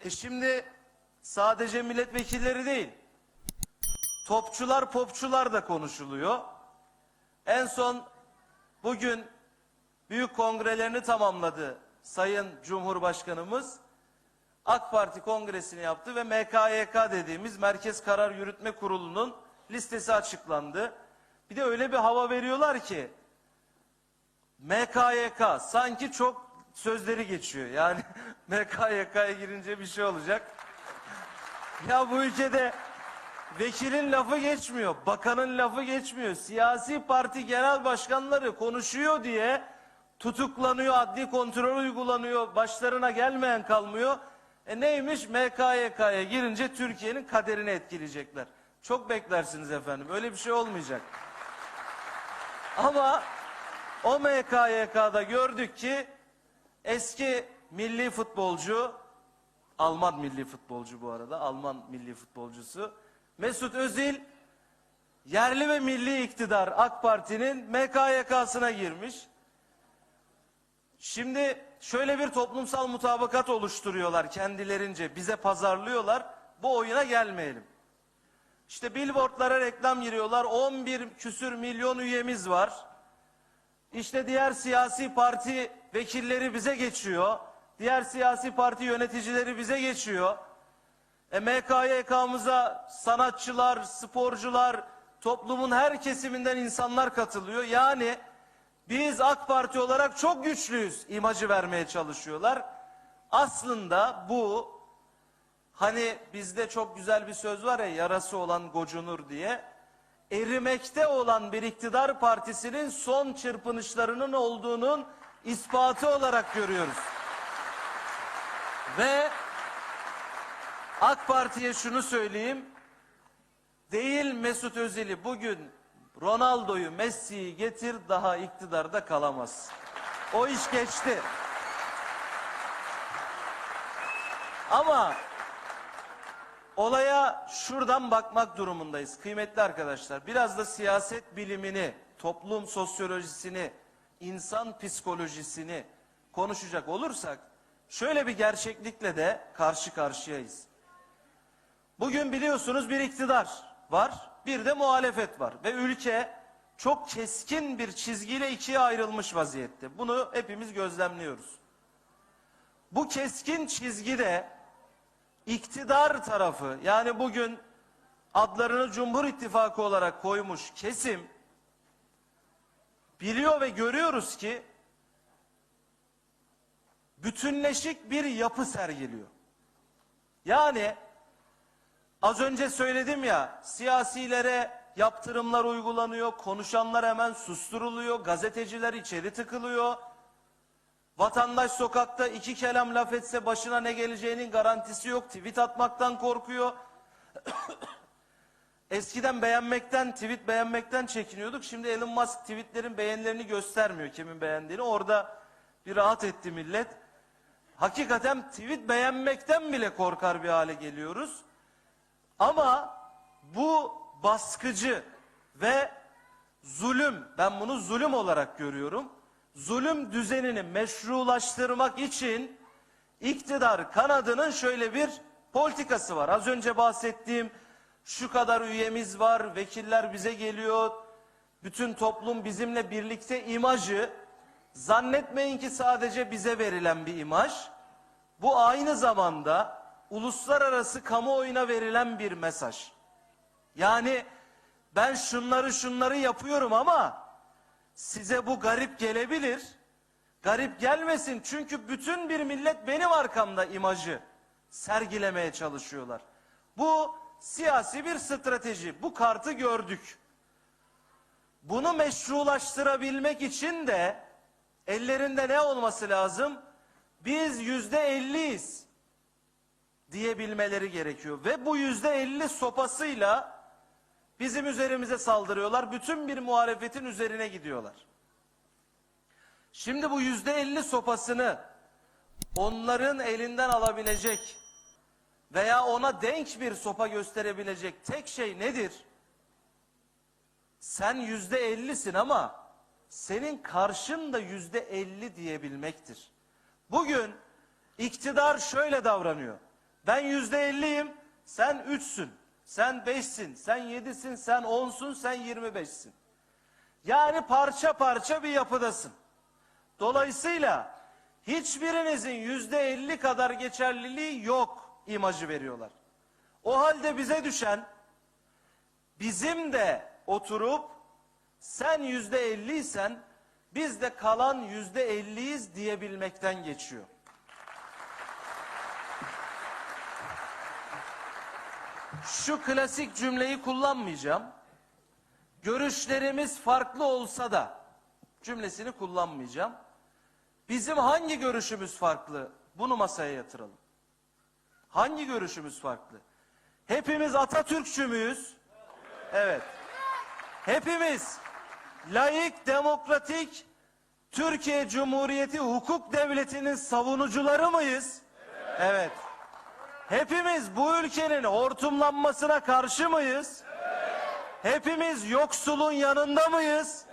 E şimdi sadece milletvekilleri değil, topçular popçular da konuşuluyor. En son bugün büyük kongrelerini tamamladı Sayın Cumhurbaşkanımız. AK Parti kongresini yaptı ve MKYK dediğimiz Merkez Karar Yürütme Kurulu'nun listesi açıklandı. Bir de öyle bir hava veriyorlar ki MKYK sanki çok sözleri geçiyor. Yani MKYK'ya girince bir şey olacak. Ya bu ülkede vekilin lafı geçmiyor, bakanın lafı geçmiyor. Siyasi parti genel başkanları konuşuyor diye tutuklanıyor, adli kontrol uygulanıyor, başlarına gelmeyen kalmıyor. E neymiş MKYK'ya girince Türkiye'nin kaderini etkileyecekler. Çok beklersiniz efendim, öyle bir şey olmayacak. Ama o MKYK'da gördük ki eski milli futbolcu, Alman milli futbolcu bu arada, Alman milli futbolcusu Mesut Özil yerli ve milli iktidar AK Parti'nin MKYK'sına girmiş. Şimdi şöyle bir toplumsal mutabakat oluşturuyorlar kendilerince, bize pazarlıyorlar. Bu oyuna gelmeyelim. İşte billboardlara reklam giriyorlar. 11 küsür milyon üyemiz var. İşte diğer siyasi parti vekilleri bize geçiyor. Diğer siyasi parti yöneticileri bize geçiyor. E MKYK'mıza sanatçılar, sporcular, toplumun her kesiminden insanlar katılıyor. Yani biz AK Parti olarak çok güçlüyüz imajı vermeye çalışıyorlar. Aslında bu hani bizde çok güzel bir söz var ya yarası olan gocunur diye. Erimekte olan bir iktidar partisinin son çırpınışlarının olduğunun ispatı olarak görüyoruz. Ve AK Parti'ye şunu söyleyeyim. Değil Mesut Özil'i bugün Ronaldo'yu, Messi'yi getir daha iktidarda kalamaz. O iş geçti. Ama olaya şuradan bakmak durumundayız kıymetli arkadaşlar. Biraz da siyaset bilimini, toplum sosyolojisini, insan psikolojisini konuşacak olursak şöyle bir gerçeklikle de karşı karşıyayız. Bugün biliyorsunuz bir iktidar var, bir de muhalefet var ve ülke çok keskin bir çizgiyle ikiye ayrılmış vaziyette. Bunu hepimiz gözlemliyoruz. Bu keskin çizgide iktidar tarafı yani bugün adlarını Cumhur İttifakı olarak koymuş kesim biliyor ve görüyoruz ki bütünleşik bir yapı sergiliyor. Yani az önce söyledim ya siyasilere yaptırımlar uygulanıyor, konuşanlar hemen susturuluyor, gazeteciler içeri tıkılıyor. Vatandaş sokakta iki kelam laf etse başına ne geleceğinin garantisi yok. Tweet atmaktan korkuyor. Eskiden beğenmekten, tweet beğenmekten çekiniyorduk. Şimdi Elon Musk tweetlerin beğenilerini göstermiyor kimin beğendiğini. Orada bir rahat etti millet. Hakikaten tweet beğenmekten bile korkar bir hale geliyoruz. Ama bu baskıcı ve zulüm, ben bunu zulüm olarak görüyorum. Zulüm düzenini meşrulaştırmak için iktidar kanadının şöyle bir politikası var. Az önce bahsettiğim şu kadar üyemiz var, vekiller bize geliyor, bütün toplum bizimle birlikte imajı zannetmeyin ki sadece bize verilen bir imaj. Bu aynı zamanda uluslararası kamuoyuna verilen bir mesaj. Yani ben şunları şunları yapıyorum ama size bu garip gelebilir. Garip gelmesin çünkü bütün bir millet benim arkamda imajı sergilemeye çalışıyorlar. Bu siyasi bir strateji. Bu kartı gördük. Bunu meşrulaştırabilmek için de ellerinde ne olması lazım? Biz yüzde elliyiz diyebilmeleri gerekiyor. Ve bu yüzde elli sopasıyla bizim üzerimize saldırıyorlar. Bütün bir muhalefetin üzerine gidiyorlar. Şimdi bu yüzde elli sopasını onların elinden alabilecek veya ona denk bir sopa gösterebilecek tek şey nedir? Sen yüzde ellisin ama senin karşın da yüzde elli diyebilmektir. Bugün iktidar şöyle davranıyor. Ben yüzde elliyim, sen üçsün, sen beşsin, sen yedisin, sen onsun, sen yirmi beşsin. Yani parça parça bir yapıdasın. Dolayısıyla hiçbirinizin yüzde elli kadar geçerliliği yok imajı veriyorlar. O halde bize düşen bizim de oturup sen yüzde elliysen biz de kalan yüzde elliyiz diyebilmekten geçiyor. Şu klasik cümleyi kullanmayacağım. Görüşlerimiz farklı olsa da cümlesini kullanmayacağım. Bizim hangi görüşümüz farklı? Bunu masaya yatıralım. Hangi görüşümüz farklı? Hepimiz Atatürkçü müyüz? Evet. Hepimiz laik, demokratik Türkiye Cumhuriyeti hukuk devletinin savunucuları mıyız? Evet. Hepimiz bu ülkenin hortumlanmasına karşı mıyız? Hepimiz yoksulun yanında mıyız?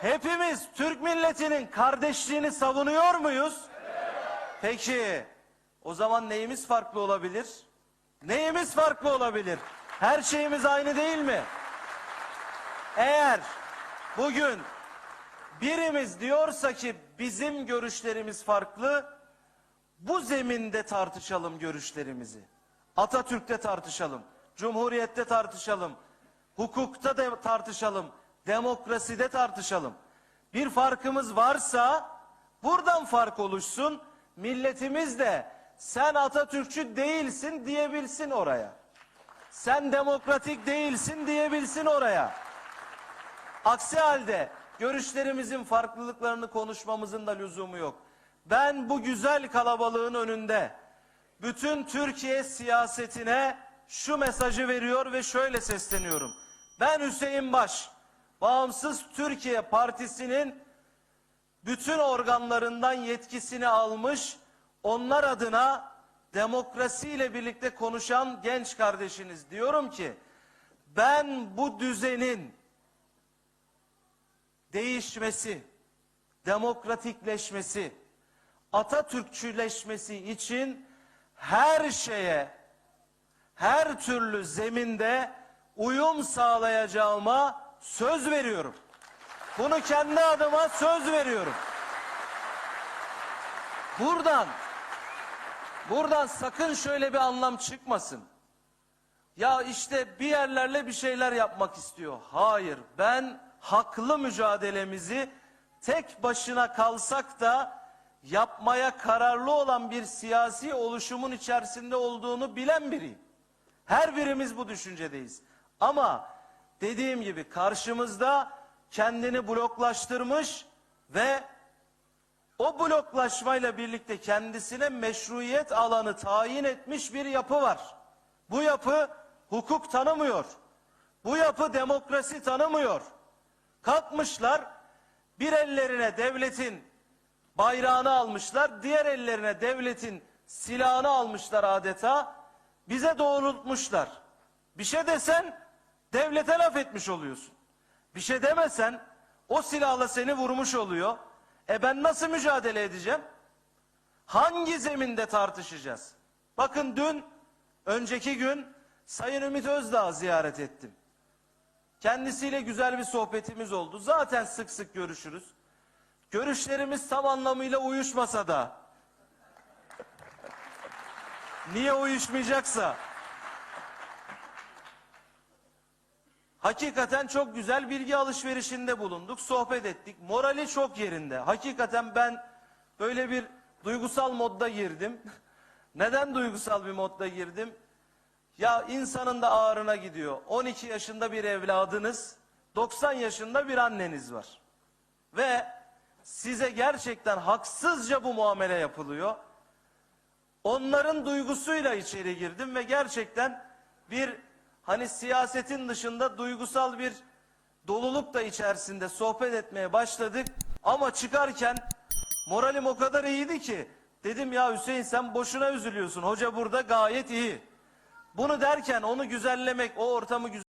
Hepimiz Türk milletinin kardeşliğini savunuyor muyuz? Peki o zaman neyimiz farklı olabilir? Neyimiz farklı olabilir? Her şeyimiz aynı değil mi? Eğer bugün birimiz diyorsa ki bizim görüşlerimiz farklı, bu zeminde tartışalım görüşlerimizi. Atatürk'te tartışalım, Cumhuriyet'te tartışalım, hukukta da tartışalım, demokraside tartışalım. Bir farkımız varsa buradan fark oluşsun, milletimiz de sen Atatürkçü değilsin diyebilsin oraya. Sen demokratik değilsin diyebilsin oraya. Aksi halde görüşlerimizin farklılıklarını konuşmamızın da lüzumu yok. Ben bu güzel kalabalığın önünde bütün Türkiye siyasetine şu mesajı veriyor ve şöyle sesleniyorum. Ben Hüseyin Baş, Bağımsız Türkiye Partisi'nin bütün organlarından yetkisini almış, onlar adına demokrasiyle birlikte konuşan genç kardeşiniz. Diyorum ki, ben bu düzenin değişmesi, demokratikleşmesi, Atatürkçüleşmesi için her şeye, her türlü zeminde uyum sağlayacağıma söz veriyorum. Bunu kendi adıma söz veriyorum. Buradan, buradan sakın şöyle bir anlam çıkmasın. Ya işte bir yerlerle bir şeyler yapmak istiyor. Hayır, ben haklı mücadelemizi tek başına kalsak da yapmaya kararlı olan bir siyasi oluşumun içerisinde olduğunu bilen biriyim. Her birimiz bu düşüncedeyiz. Ama dediğim gibi karşımızda kendini bloklaştırmış ve o bloklaşmayla birlikte kendisine meşruiyet alanı tayin etmiş bir yapı var. Bu yapı hukuk tanımıyor. Bu yapı demokrasi tanımıyor. Kalkmışlar bir ellerine devletin bayrağını almışlar, diğer ellerine devletin silahını almışlar adeta. Bize doğrultmuşlar. Bir şey desen devlete laf etmiş oluyorsun. Bir şey demesen o silahla seni vurmuş oluyor. E ben nasıl mücadele edeceğim? Hangi zeminde tartışacağız? Bakın dün, önceki gün Sayın Ümit Özdağ ziyaret ettim. Kendisiyle güzel bir sohbetimiz oldu. Zaten sık sık görüşürüz. Görüşlerimiz tam anlamıyla uyuşmasa da niye uyuşmayacaksa hakikaten çok güzel bilgi alışverişinde bulunduk, sohbet ettik. Morali çok yerinde. Hakikaten ben böyle bir duygusal modda girdim. Neden duygusal bir modda girdim? Ya insanın da ağrına gidiyor. 12 yaşında bir evladınız, 90 yaşında bir anneniz var. Ve size gerçekten haksızca bu muamele yapılıyor. Onların duygusuyla içeri girdim ve gerçekten bir hani siyasetin dışında duygusal bir doluluk da içerisinde sohbet etmeye başladık. Ama çıkarken moralim o kadar iyiydi ki dedim ya Hüseyin sen boşuna üzülüyorsun. Hoca burada gayet iyi. Bunu derken onu güzellemek, o ortamı güzel